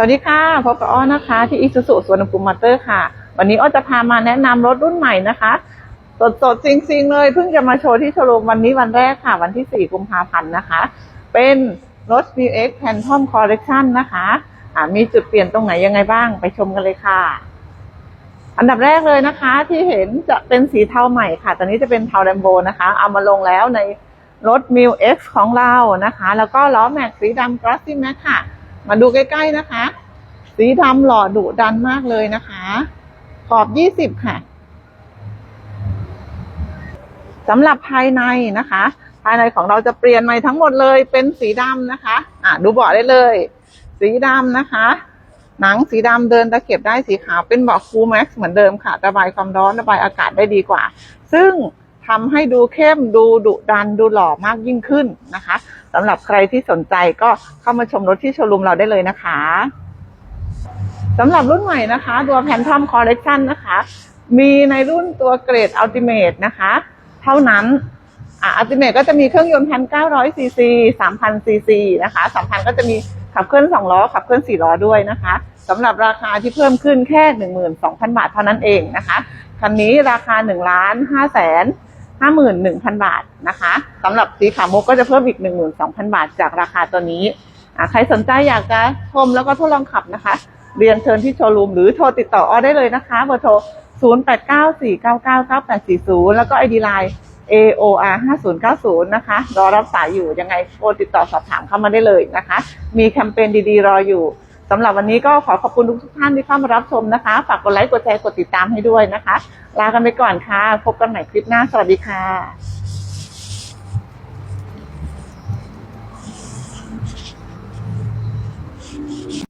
สวัสดีค่ะพบกับอ้อนะคะ ที่อิสุสุสวนภูมิมอเตอร์ค่ะ วันนี้อ้อจะพามาแนะนำรถรุ่นใหม่นะคะสดสดๆจริงๆเลยเพิ่งจะมาโชว์ที่โชว์รูมวันนี้วันแรกค่ะ วันที่ 4 กุมภาพันธ์นะคะ เป็นรถ v x Phantom Collection นะคะอ่ามีจุดเปลี่ยนตรงไหนยังไงบ้างไปชมกันเลยค่ะ อันดับแรกเลยนะคะ ที่เห็นจะเป็นสีเทาใหม่ค่ะ ตอนนี้จะเป็นเทาแรมโบนะคะ เอามาลงแล้วในรถ m ิ X ของเรานะคะ แล้วก็ล้อแม็กสีดำ Glossy Max ค่ะ มาดูใกล้ๆนะคะ สีดำหล่อดุดันมากเลยนะคะ ขอบ20ค่ะสำหรับภายในนะคะ ภายในของเราจะเปลี่ยนใหม่ทั้งหมดเลยเป็นสีดำนะคะ อะดูเบาะได้เลย สีดำนะคะ หนังสีดำเดินตะเข็บได้สีขาวเป็นเบาะคูลแม็กซ์เหมือนเดิมค่ะ ระบายความร้อนระบายอากาศได้ดีกว่า ซึ่ง ทำให้ดูเข้มดูดุดันดูหล่อมากยิ่งขึ้นนะคะสำหรับใครที่สนใจก็เข้ามาชมรถที่โชว์รูมเราได้เลยนะคะสำหรับรุ่นใหม่นะคะตัว Phantom Collection นะคะ มีในรุ่นตัวเกรด Ultimate นะคะ เท่านั้นอ่า Ultimate ก็จะมีเครื่องยนต์1,900ซีซี3,000ซีซีนะคะ3,000ก็จะมีขับเคลื่อน2ล้อขับเคลื่อน4ล้อด้วยนะคะสำหรับราคาที่เพิ่มขึ้นแค่12,000บาทเท่านั้นเองนะคะคันนี้ราคา1ล้าน5แสน 51,000 บาทนะคะสำหรับสีขาวมุกก็จะเพิ่มอีก 12,000 บาทจากราคาตัวนี้ใครสนใจอยากจะชมแล้วก็ทดลองขับนะคะ เรียนเชิญที่โชว์รูมหรือโทรติดต่ออ้อได้เลยนะคะเบอร์โทร 0894999840 แล้วก็ ID Line AOR 5090 นะคะ รอรับสายอยู่ยังไงโทรติดต่อสอบถามเข้ามาได้เลยนะคะ มีแคมเปญดีๆ รออยู่ สำหรับวันนี้ก็ขอขอบคุณทุกท่านที่เข้ามารับชมนะคะ ฝากกดไลค์ กดแชร์ กดติดตามให้ด้วยนะคะ ลากันไปก่อนค่ะ พบกันใหม่คลิปหน้า สวัสดีค่ะ